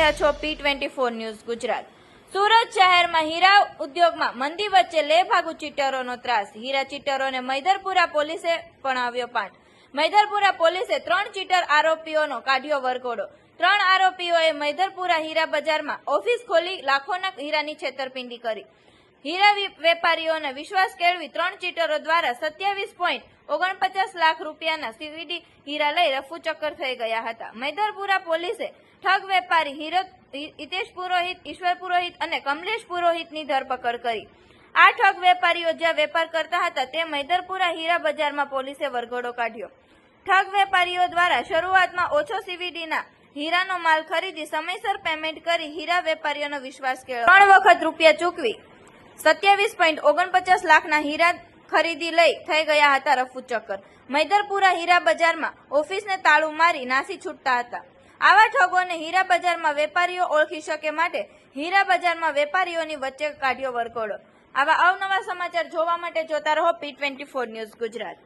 રહ્યા છો P twenty four news Gujarat. Surat શહેરમાં હીરા ઉદ્યોગમાં મંદી વચ્ચે લે ભાગુ ચીટરોનો ત્રાસ. હીરા ચીટરોને મૈદરપુરા પોલીસે પણ આવ્યો પાઠ. મૈદરપુરા પોલીસે ત્રણ ચીટર આરોપીઓનો કાઢ્યો વરઘોડો. ત્રણ આરોપીઓએ મૈદરપુરા હીરા બજારમાં ઓફિસ ખોલી લાખોના હીરાની છેતરપિંડી કરી. હીરા વેપારીઓને વિશ્વાસ કેળવી ત્રણ ચીટરો દ્વારા સત્યાવીસ પોઈન્ટ ઓગણપચાસ લાખ રૂપિયાના સીવીડી હીરા લઈ રફુચક્કર થઈ ગયા હતા. મૈદરપુરા પોલીસે ઠગ વેપારી હીરક હિતેશ પુરોહિત, ઈશ્વર પુરોહિત અને કમલેશ પુરોહિતની ધરપકડ કરી. આ ઠગ વેપારીઓ જ્યાં વેપાર કરતા હતા તે મૈદરપુરા હીરા બજારમાં પોલીસે વરઘોડો કાઢ્યો. ઠગ વેપારીઓ દ્વારા શરૂઆતમાં ઓછો સીવીડીના હીરાનો માલ ખરીદી સમયસર પેમેન્ટ કરી હીરા વેપારીઓનો વિશ્વાસ કેળવ્યો. ત્રણ વખત રૂપિયા ચૂકવી સત્યાવીસ પોઈન્ટ ઓગણપચાસ લાખના હીરા ખરીદી લઈ થઈ ગયા હતા રફુ ચક્કર. મૈદરપુરા હીરા બજારમાં ઓફિસને તાળું મારી નાસી છૂટતા હતા. આવા ઠગોને હીરા બજારમાં વેપારીઓ ઓળખી શકે માટે હીરા બજારમાં વેપારીઓની વચ્ચે કાઢ્યો વરઘોડો. આવા અવનવા સમાચાર જોવા માટે જોતા રહો P twenty four news Gujarat.